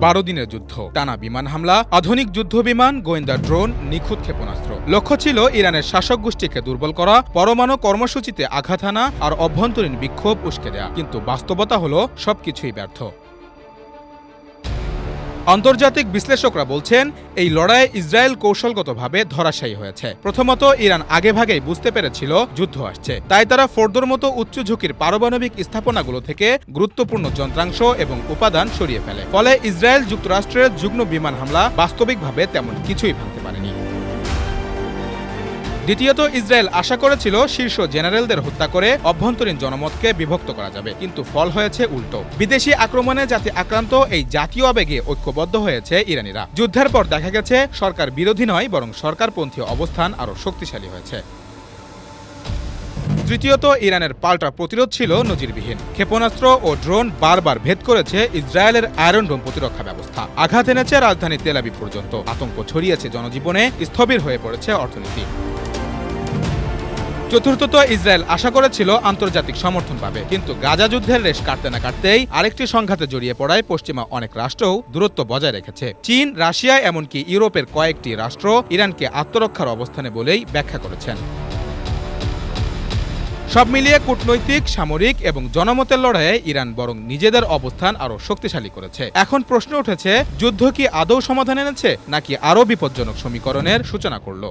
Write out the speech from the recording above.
বারো দিনের যুদ্ধ। টানা বিমান হামলা, আধুনিক যুদ্ধ বিমান, গোয়েন্দা ড্রোন, নিখুঁত ক্ষেপণাস্ত্র। লক্ষ্য ছিল ইরানের শাসক গোষ্ঠীকে দুর্বল করা, পরমাণু কর্মসূচিতে আঘাত হানা আর অভ্যন্তরীণ বিক্ষোভ উস্কে দেয়া। কিন্তু বাস্তবতা হলো সবকিছুই ব্যর্থ। আন্তর্জাতিক বিশ্লেষকরা বলছেন, এই লড়াইয়ে ইসরায়েল কৌশলগতভাবে ধরাশায়ী হয়েছে। প্রথমত, ইরান আগেভাগেই বুঝতে পেরেছিল যুদ্ধ আসছে। তাই তারা ফোর্দোর মতো উচ্চ ঝুঁকির পারমাণবিক স্থাপনাগুলো থেকে গুরুত্বপূর্ণ যন্ত্রাংশ এবং উপাদান সরিয়ে ফেলে। ফলে ইসরায়েল যুক্তরাষ্ট্রের যুগ্ম বিমান হামলা বাস্তবিকভাবে তেমন কিছুই ভাঙতে পারেনি। দ্বিতীয়ত, ইসরায়েল আশা করেছিল শীর্ষ জেনারেলদের হত্যা করে অভ্যন্তরীণ জনমতকে বিভক্ত করা যাবে, কিন্তু ফল হয়েছে উল্টো। বিদেশি আক্রমণে জাতি আক্রান্ত এই জাতীয় আবেগে ঐক্যবদ্ধ হয়েছে ইরানিরা। যুদ্ধের পর দেখা গেছে, সরকার বিরোধী নয়, বরং সরকারপন্থী অবস্থান আরও শক্তিশালী হয়েছে। তৃতীয়ত, ইরানের পাল্টা প্রতিরোধ ছিল নজিরবিহীন। ক্ষেপণাস্ত্র ও ড্রোন বারবার ভেদ করেছে ইসরায়েলের আয়রন ডোম প্রতিরক্ষা ব্যবস্থা। আঘাত এনেছে রাজধানী তেলাবি পর্যন্ত। আতঙ্ক ছড়িয়েছে জনজীবনে, স্থবির হয়ে পড়েছে অর্থনীতি। চতুর্থত ইসরায়েল আশা করেছিল আন্তর্জাতিক সমর্থন পাবে, কিন্তু গাজা যুদ্ধের রেশ কাটতে না কাটতেই আরেকটি সংঘাতে জড়িয়ে পড়ায় পশ্চিমা অনেক রাষ্ট্রও দূরত্ব বজায় রেখেছে। চীন, রাশিয়া, এমনকি ইউরোপের কয়েকটি রাষ্ট্র ইরানকে আত্মরক্ষার অবস্থানে বলেই ব্যাখ্যা করেছেন। সব মিলিয়ে কূটনৈতিক, সামরিক এবং জনমতের লড়াইয়ে ইরান বরং নিজেদের অবস্থান আরও শক্তিশালী করেছে। এখন প্রশ্ন উঠেছে, যুদ্ধ কি আদৌ সমাধান এনেছে, নাকি আরও বিপজ্জনক সমীকরণের সূচনা করল?